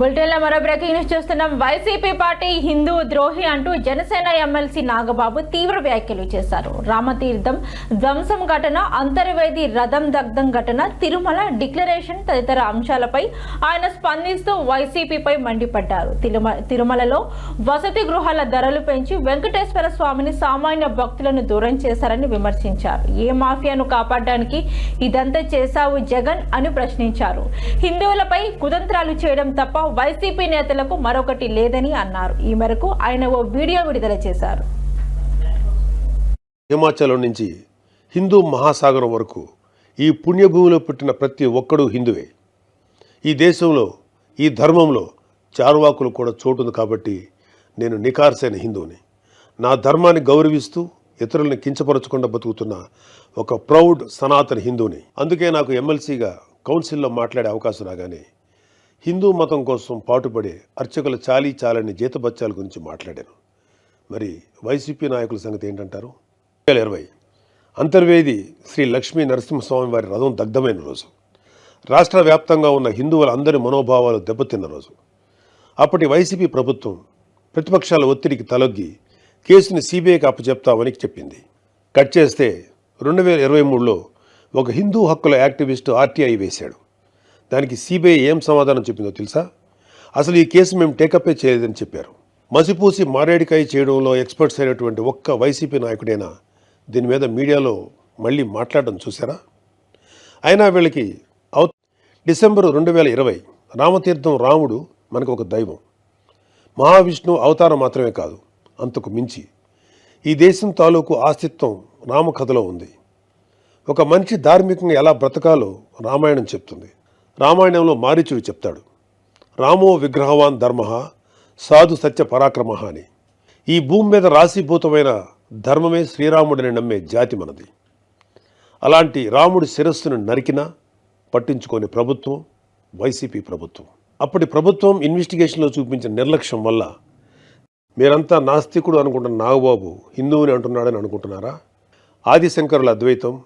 బులెటిన్లో మరో breaking news చూస్తున్నాం. వైసీపీ పార్టీ హిందూ ద్రోహి అంటూ జనసేన ఎమ్మెల్సీ నాగబాబు తీవ్ర వ్యాఖ్యలు చేశారు. రామతీర్థం ధ్వంసం ఘటన అంతర్వేది రథం దగ్ధం ఘటన తిరుమల డిక్లరేషన్ తదితర అంశాలపై ఆయన స్పందిస్తూ వైసీపీపై మండిపడ్డారు. తిరుమ తిరుమలలో వసతి గృహాల ధరలు పెంచి వెంకటేశ్వర స్వామిని సామాన్య భక్తులను దూరం చేశారని విమర్శించారు. ఏ మాఫియాను కాపాడడానికి ఇదంతా చేశావు జగన్ అని ప్రశ్నించారు. హిందువులపై కుతంత్రాలు చేయడం తప్ప వైసీపీ నేతలకు మరొకటి లేదని అన్నారు. ఈ మేరకు ఆయన ఓ వీడియో విడుదల చేశారు. హిమాచలం నుంచి హిందూ మహాసాగరం వరకు ఈ పుణ్యభూమిలో పుట్టిన ప్రతి ఒక్కడూ హిందువే. ఈ దేశంలో ఈ ధర్మంలో చారువాకులు కూడా చోటుంది కాబట్టి నేను నికార్సైన హిందువుని. నా ధర్మాన్ని గౌరవిస్తూ ఇతరులను కించపరచకుండా బతుకుతున్న ఒక ప్రౌడ్ సనాతన హిందువుని. అందుకే నాకు ఎమ్మెల్సీగా కౌన్సిల్లో మాట్లాడే అవకాశం రాగానే హిందూ మతం కోసం పాటుపడే అర్చకుల చాలీ చాలని జీతబత్యాల గురించి మాట్లాడాను. మరి వైసీపీ నాయకుల సంగతి ఏంటంటారు? వేల ఇరవై. అంతర్వేది శ్రీ లక్ష్మీ నరసింహస్వామి వారి రథం దగ్ధమైన రోజు. రాష్ట్ర వ్యాప్తంగా ఉన్న హిందువుల అందరి మనోభావాలు దెబ్బతిన్న రోజు. అప్పటి వైసీపీ ప్రభుత్వం ప్రతిపక్షాల ఒత్తిడికి తలొగ్గి కేసుని సిబిఐకి అప్పచెప్తామని చెప్పింది. కట్ చేస్తే రెండు వేల ఇరవై మూడులో ఒక హిందూ హక్కుల యాక్టివిస్టు ఆర్టీఐ వేశాడు. దానికి సిబిఐ ఏం సమాధానం చెప్పిందో తెలుసా? అసలు ఈ కేసు మేము టేకప్పే చేయలేదని చెప్పారు. మసిపూసి మారేడికాయ చేయడంలో ఎక్స్పర్ట్స్ అయినటువంటి ఒక్క వైసీపీ నాయకుడైనా దీని మీద మీడియాలో మళ్ళీ మాట్లాడడం చూసారా అయినా వీళ్ళకి అవ డిసెంబరు రెండు వేల ఇరవై రామతీర్థం రాముడు మనకు ఒక దైవం. మహావిష్ణు అవతారం మాత్రమే కాదు అంతకు మించి. ఈ దేశం తాలూకు ఆస్తిత్వం రామకథలో ఉంది. ఒక మనిషి ధార్మికంగా ఎలా బ్రతకాలో రామాయణం చెప్తుంది. రామాయణంలో మారీచుడు చెప్తాడు రామో విగ్రహవాన్ ధర్మ సాధు సత్య పరాక్రమ అని. ఈ భూమి మీద రాశీభూతమైన ధర్మమే శ్రీరాముడిని నమ్మే జాతి మనది. అలాంటి రాముడి శిరస్సును నరికినా పట్టించుకోని ప్రభుత్వం వైసీపీ ప్రభుత్వం. అప్పటి ప్రభుత్వం ఇన్వెస్టిగేషన్లో చూపించిన నిర్లక్ష్యం వల్ల మీరంతా నాస్తికుడు అనుకుంటున్న నాగబాబు హిందువుని అంటున్నాడని అనుకుంటున్నారా? ఆదిశంకరుల అద్వైతం